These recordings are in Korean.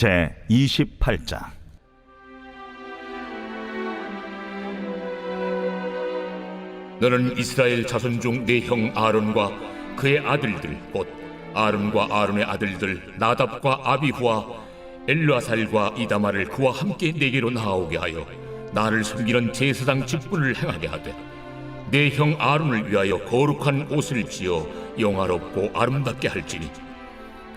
제 28장. 너는 이스라엘 자손 중 네 형 아론과 그의 아들들 곧 아론과 아론의 아들들 나답과 아비후와 엘르아살과 이다마를 그와 함께 내게로 나오게 하여 나를 섬기는 제사장 직분을 행하게 하되 내형 아론을 위하여 거룩한 옷을 지어 영화롭고 아름답게 할지니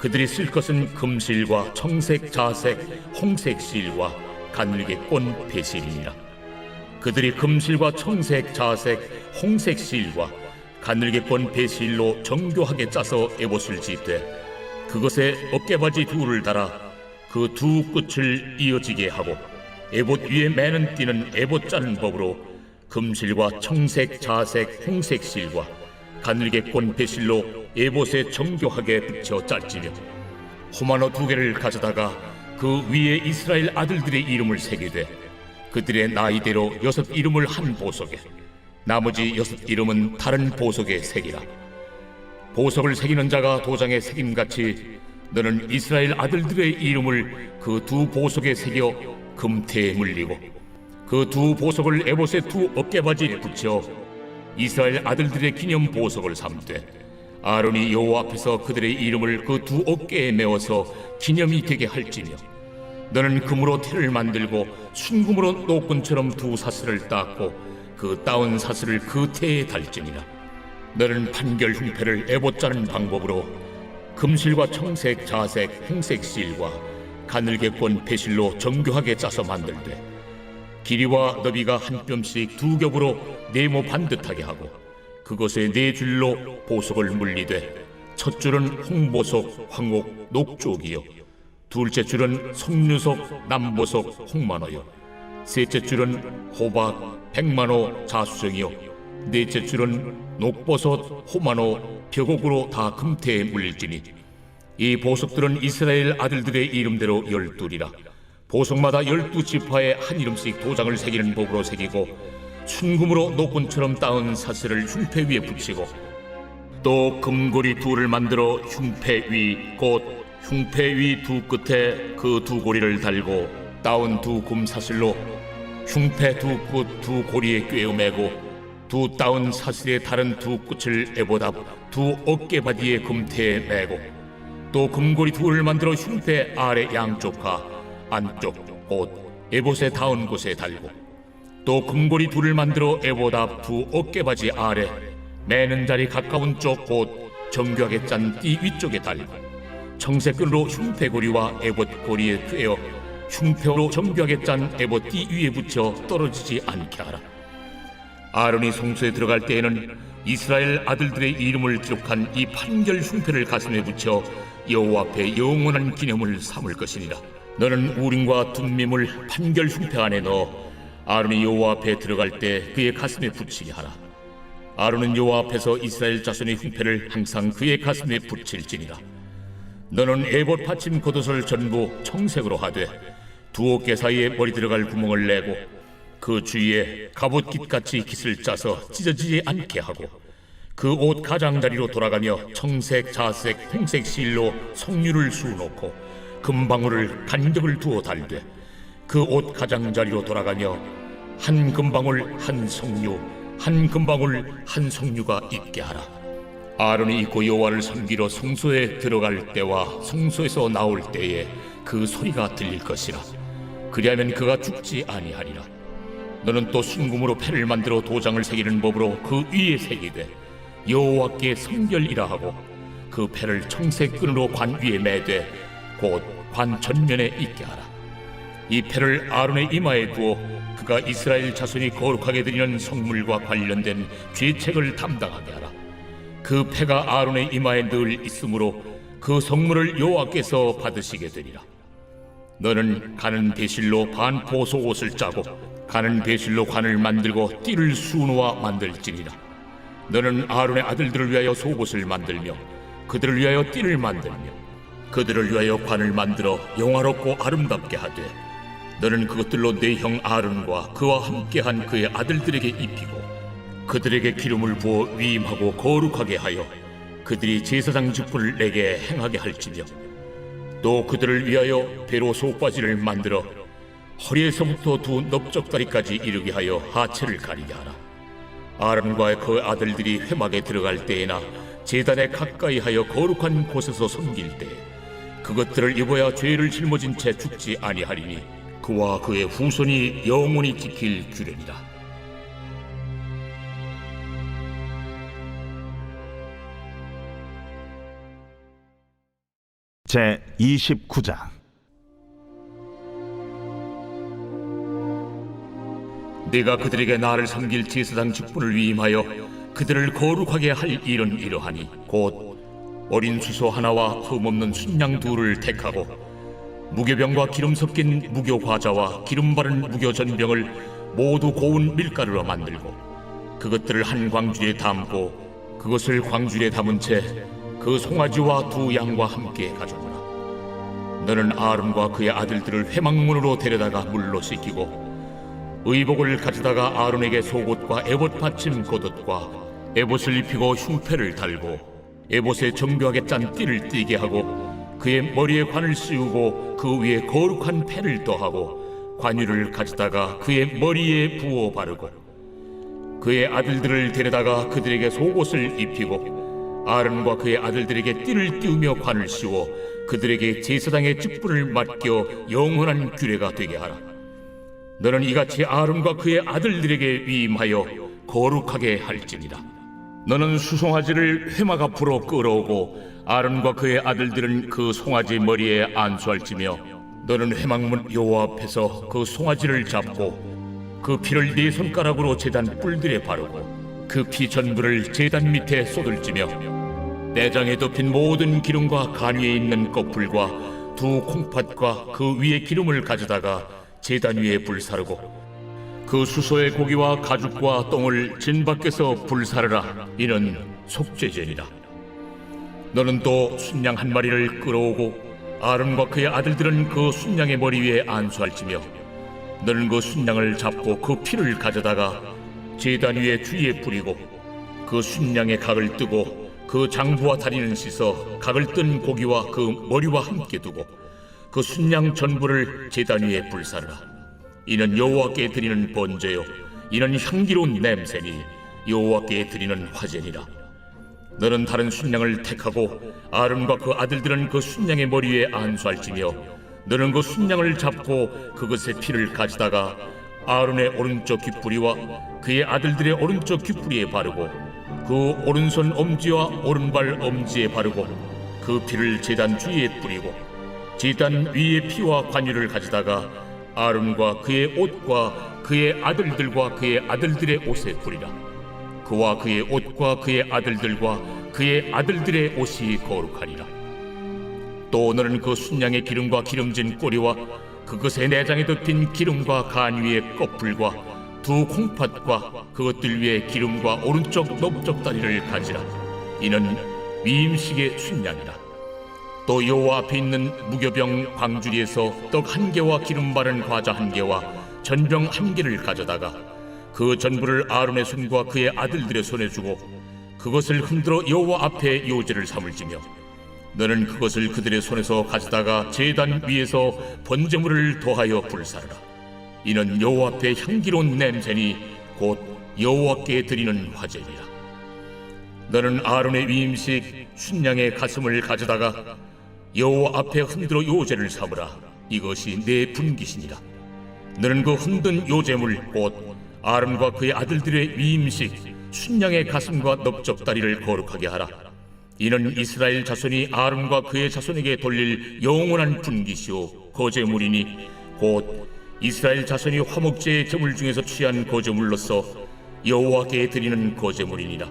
그들이 쓸 것은 금실과 청색, 자색, 홍색 실과 가늘게 꼰 배실이니라. 그들이 금실과 청색, 자색, 홍색 실과 가늘게 꼰 배실로 정교하게 짜서 에봇을 짓되 그것에 어깨바지 둘을 달아 그 두 끝을 이어지게 하고 에봇 위에 매는 띠는 에봇 짜는 법으로 금실과 청색, 자색, 홍색 실과 가늘게 꼰 배실로 에봇에 정교하게 붙여 짤지며 호마노 두 개를 가져다가 그 위에 이스라엘 아들들의 이름을 새기되 그들의 나이대로 여섯 이름을 한 보석에 나머지 여섯 이름은 다른 보석에 새기라. 보석을 새기는 자가 도장에 새김같이 너는 이스라엘 아들들의 이름을 그 두 보석에 새겨 금태에 물리고 그 두 보석을 에봇의 두 어깨바지에 붙여 이스라엘 아들들의 기념 보석을 삼되 아론이 여호와 앞에서 그들의 이름을 그 두 어깨에 메어서 기념이 되게 할지며 너는 금으로 태를 만들고 순금으로 노끈처럼 두 사슬을 닦고 그 따온 사슬을 그 태에 달지니라. 너는 판결 흉패를 에봇 짜는 방법으로 금실과 청색, 자색, 홍색 실과 가늘게 꼰 배실로 정교하게 짜서 만들되 길이와 너비가 한 뼘씩 두 겹으로 네모 반듯하게 하고 그것에 네 줄로 보석을 물리되 첫 줄은 홍보석, 황옥, 녹쪽이요. 둘째 줄은 석류석, 남보석, 홍만호요. 셋째 줄은 호박, 백만호, 자수정이요. 넷째 줄은 녹버섯, 호만호, 벽옥으로 다 금태에 물릴지니 이 보석들은 이스라엘 아들들의 이름대로 열둘이라 보석마다 열두 지파에 한 이름씩 도장을 새기는 법으로 새기고 순금으로 노끈처럼 따은 사슬을 흉패 위에 붙이고 또 금고리 둘을 만들어 흉패 위 곧 흉패 위 두 끝에 그 두 고리를 달고 따온 두 금사슬로 흉패 두 끝 두 고리에 꿰어매고 두 따온 사슬의 다른 두 끝을 에보답 두 어깨바디에 금태에 매고 또 금고리 둘을 만들어 흉패 아래 양쪽과 안쪽 곧 에봇에 닿은 곳에 달고 또 금고리 둘을 만들어 에보답 두 어깨바지 아래 매는 자리 가까운 쪽 곧 정교하게 짠 띠 위쪽에 달고 청색끈으로 흉패고리와 에봇 고리에 꿰어 흉패로 정교하게 짠 에봇 띠 위에 붙여 떨어지지 않게 하라 아론이 성소에 들어갈 때에는 이스라엘 아들들의 이름을 기록한 이 판결 흉패를 가슴에 붙여 여호와 앞에 영원한 기념을 삼을 것이니라. 너는 우림과 둠밈을 판결 흉패 안에 넣어 아론이 여호와 앞에 들어갈 때 그의 가슴에 붙이게 하라. 아론은 여호와 앞에서 이스라엘 자손의 흉패를 항상 그의 가슴에 붙일지니라. 너는 에봇 받침 겉옷을 전부 청색으로 하되 두 어깨 사이에 머리 들어갈 구멍을 내고 그 주위에 갑옷깃 같이 깃을 짜서 찢어지지 않게 하고 그 옷 가장자리로 돌아가며 청색, 자색, 홍색 실로 석류를 수놓고 금방울을 간격을 두어 달되 그 옷 가장자리로 돌아가며 한 금방울 한 석류 한 금방울 한 석류가 있게 하라. 아론이 입고 여호와를 섬기러 성소에 들어갈 때와 성소에서 나올 때에 그 소리가 들릴 것이라. 그리하면 그가 죽지 아니하리라. 너는 또 순금으로 패를 만들어 도장을 새기는 법으로 그 위에 새기되 여호와께 성결이라 하고 그 패를 청색 끈으로 관 위에 매되 곧 관 전면에 있게 하라. 이 패를 아론의 이마에 두어 그가 이스라엘 자손이 거룩하게 드리는 성물과 관련된 죄책을 담당하게 하라. 그 패가 아론의 이마에 늘 있으므로 그 성물을 여호와께서 받으시게 되리라. 너는 가는 배실로 반포 속옷을 짜고 가는 배실로 관을 만들고 띠를 수놓아 만들지니라. 너는 아론의 아들들을 위하여 속옷을 만들며 그들을 위하여 띠를 만들며 그들을 위하여 관을 만들어 영화롭고 아름답게 하되 너는 그것들로 내 형 아론과 그와 함께한 그의 아들들에게 입히고 그들에게 기름을 부어 위임하고 거룩하게 하여 그들이 제사장 직분을 내게 행하게 할지며 또 그들을 위하여 배로 속바지를 만들어 허리에서부터 두 넓적다리까지 이르게 하여 하체를 가리게 하라. 아론과 그 아들들이 회막에 들어갈 때에나 제단에 가까이 하여 거룩한 곳에서 섬길 때 그것들을 입어야 죄를 짊어진 채 죽지 아니하리니 그와 그의 후손이 영원히 지킬 규례니라 제 29장. 내가 그들에게 나를 섬길 제사장 직분을 위임하여 그들을 거룩하게 할 일은 이러하니 곧 어린 수소 하나와 흠없는 순양 둘을 택하고 무교병과 기름 섞인 무교 과자와 기름 바른 무교 전병을 모두 고운 밀가루로 만들고 그것들을 한 광주리에 담고 그것을 광주리에 담은 채 그 송아지와 두 양과 함께 가져오라. 너는 아름과 그의 아들들을 회막문으로 데려다가 물로 씻기고 의복을 가져다가 아론에게 속옷과 에봇 받침 겉옷과 에봇을 입히고 흉패를 달고 에봇에 정교하게 짠 띠를 띠게 하고 그의 머리에 관을 씌우고 그 위에 거룩한 패를 더하고 관유를 가져다가 그의 머리에 부어 바르고 그의 아들들을 데려다가 그들에게 속옷을 입히고 아론과 그의 아들들에게 띠를 띄우며 관을 씌워 그들에게 제사장의 직분을 맡겨 영원한 규례가 되게 하라. 너는 이같이 아론과 그의 아들들에게 위임하여 거룩하게 할지니라. 너는 수송아지를 회막 앞으로 끌어오고 아론과 그의 아들들은 그 송아지 머리에 안수할지며 너는 회막문 여호와 앞에서 그 송아지를 잡고 그 피를 네 손가락으로 제단 뿔들에 바르고 그 피 전부를 제단 밑에 쏟을지며 내장에 덮인 모든 기름과 간 위에 있는 꺼풀과 두 콩팥과 그 위에 기름을 가져다가 제단 위에 불사르고 그 수소의 고기와 가죽과 똥을 진 밖에서 불사르라. 이는 속죄제니라. 너는 또 순양 한 마리를 끌어오고 아론과 그의 아들들은 그 순양의 머리 위에 안수할지며 너는 그 순양을 잡고 그 피를 가져다가 제단 위에 주위에 뿌리고 그 순양의 각을 뜨고 그 장부와 다리는 씻어 각을 뜬 고기와 그 머리와 함께 두고 그 순양 전부를 제단 위에 불사르라 이는 여호와께 드리는 번제요. 이는 향기로운 냄새니 여호와께 드리는 화제니라. 너는 다른 순양을 택하고 아론과 그 아들들은 그 순양의 머리 위에 안수할지며 너는 그 순양을 잡고 그것의 피를 가지다가 아론의 오른쪽 귓뿌리와 그의 아들들의 오른쪽 귓뿌리에 바르고 그 오른손 엄지와 오른발 엄지에 바르고 그 피를 제단 주위에 뿌리고 제단 위에 피와 관유를 가지다가 아론과 그의 옷과 그의 아들들과 그의 아들들의 옷에 뿌리라. 그와 그의 옷과 그의 아들들과 그의 아들들의 옷이 거룩하리라. 또 너는 그 순양의 기름과 기름진 꼬리와 그것의 내장에 덮인 기름과 간 위의 꺼풀과 두 콩팥과 그것들 위에 기름과 오른쪽 넓적 다리를 가지라. 이는 위임식의 순양이라 또 여호와 앞에 있는 무교병 광주리에서 떡 한 개와 기름 바른 과자 한 개와 전병 한 개를 가져다가 그 전부를 아론의 손과 그의 아들들의 손에 주고 그것을 흔들어 여호와 앞에 요제를 삼을지며 너는 그것을 그들의 손에서 가져다가 제단 위에서 번제물을 더하여 불사르라. 이는 여호와 앞에 향기로운 냄새니 곧 여호와께 드리는 화제니라. 너는 아론의 위임식 순양의 가슴을 가져다가 여호와 앞에 흔들어 요제를 삼으라. 이것이 내 분기시니라. 너는 그 흔든 요제물 곧 아론과 그의 아들들의 위임식 순양의 가슴과 넓적다리를 거룩하게 하라. 이는 이스라엘 자손이 아론과 그의 자손에게 돌릴 영원한 분기시오 거제물이니 곧 이스라엘 자손이 화목제의 제물 중에서 취한 거제물로서 여호와께 드리는 거제물이니라.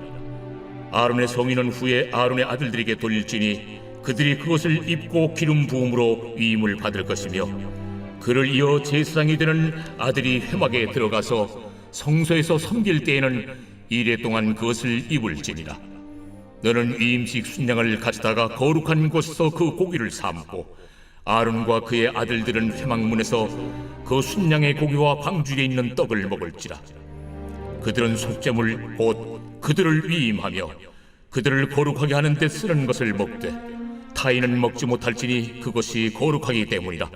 아론의 성인은 후에 아론의 아들들에게 돌릴지니 그들이 그것을 입고 기름 부음으로 위임을 받을 것이며 그를 이어 제사장이 되는 아들이 회막에 들어가서 성소에서 섬길 때에는 이래 동안 그것을 입을지니라. 너는 위임식 순양을 가져다가 거룩한 곳에서 그 고기를 삶고 아론과 그의 아들들은 회막문에서 그 순양의 고기와 방주에 있는 떡을 먹을지라. 그들은 속죄물 곧 그들을 위임하며 그들을 거룩하게 하는 데 쓰는 것을 먹되 타인은 먹지 못할지니 그것이 거룩하기 때문이라.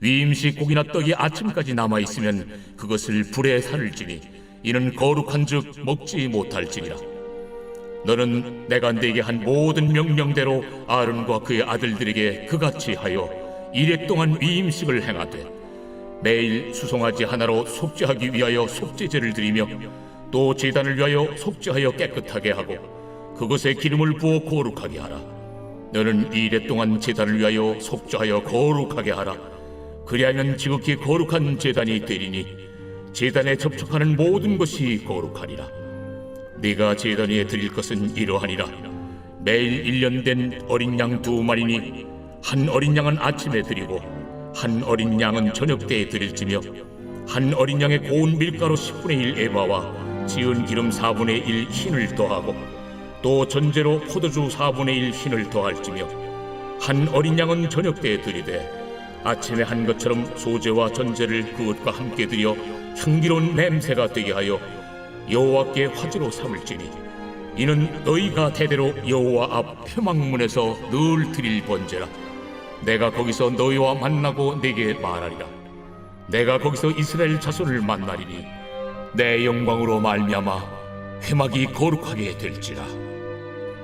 위임식 고기나 떡이 아침까지 남아 있으면 그것을 불에 살을지니 이는 거룩한즉 먹지 못할지니라. 너는 내가 네게 한 모든 명령대로 아론과 그의 아들들에게 그같이 하여 이래 동안 위임식을 행하되 매일 수송아지 하나로 속죄하기 위하여 속죄제를 드리며 또 제단을 위하여 속죄하여 깨끗하게 하고 그것에 기름을 부어 거룩하게 하라 너는 이래 동안 제단을 위하여 속죄하여 거룩하게 하라. 그리하면 지극히 거룩한 제단이 되리니 제단에 접촉하는 모든 것이 거룩하리라. 네가 제단 위에 드릴 것은 이러하니라. 매일 일년된 어린 양 두 마리니 한 어린 양은 아침에 드리고 한 어린 양은 저녁 때에 드릴지며 한 어린 양의 고운 밀가루 10분의 1 에바와 지은 기름 4분의 1 흰을 더하고 또 전제로 포도주 4분의 1 흰을 더할지며 한 어린 양은 저녁 때에 드리되 아침에 한 것처럼 소제와 전제를 그것과 함께 드려 향기로운 냄새가 되게 하여 여호와께 화제로 삼을지니 이는 너희가 대대로 여호와 앞 회막문에서 늘 드릴 번제라. 내가 거기서 너희와 만나고 내게 말하리라. 내가 거기서 이스라엘 자손을 만나리니 내 영광으로 말미암아 회막이 거룩하게 될지라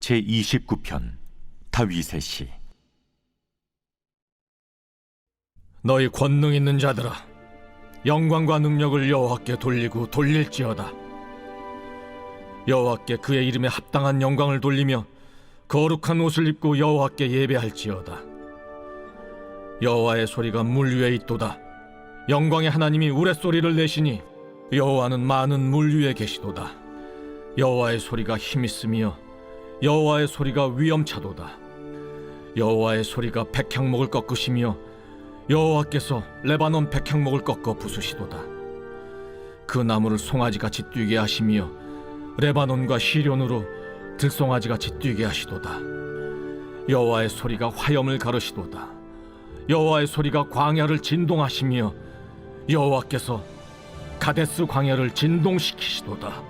제 29편 다윗의 시. 너희 권능 있는 자들아 영광과 능력을 여호와께 돌리고 돌릴지어다. 여호와께 그의 이름에 합당한 영광을 돌리며 거룩한 옷을 입고 여호와께 예배할지어다. 여호와의 소리가 물 위에 있도다. 영광의 하나님이 우레소리를 내시니 여호와는 많은 물 위에 계시도다. 여호와의 소리가 힘있으며 여호와의 소리가 위엄차도다 여호와의 소리가 백향목을 꺾으시며 여호와께서 레바논 백향목을 꺾어 부수시도다. 그 나무를 송아지같이 뛰게 하시며 레바논과 시련으로 들송아지같이 뛰게 하시도다. 여호와의 소리가 화염을 가르시도다. 여호와의 소리가 광야를 진동하시며 여호와께서 가데스 광야를 진동시키시도다.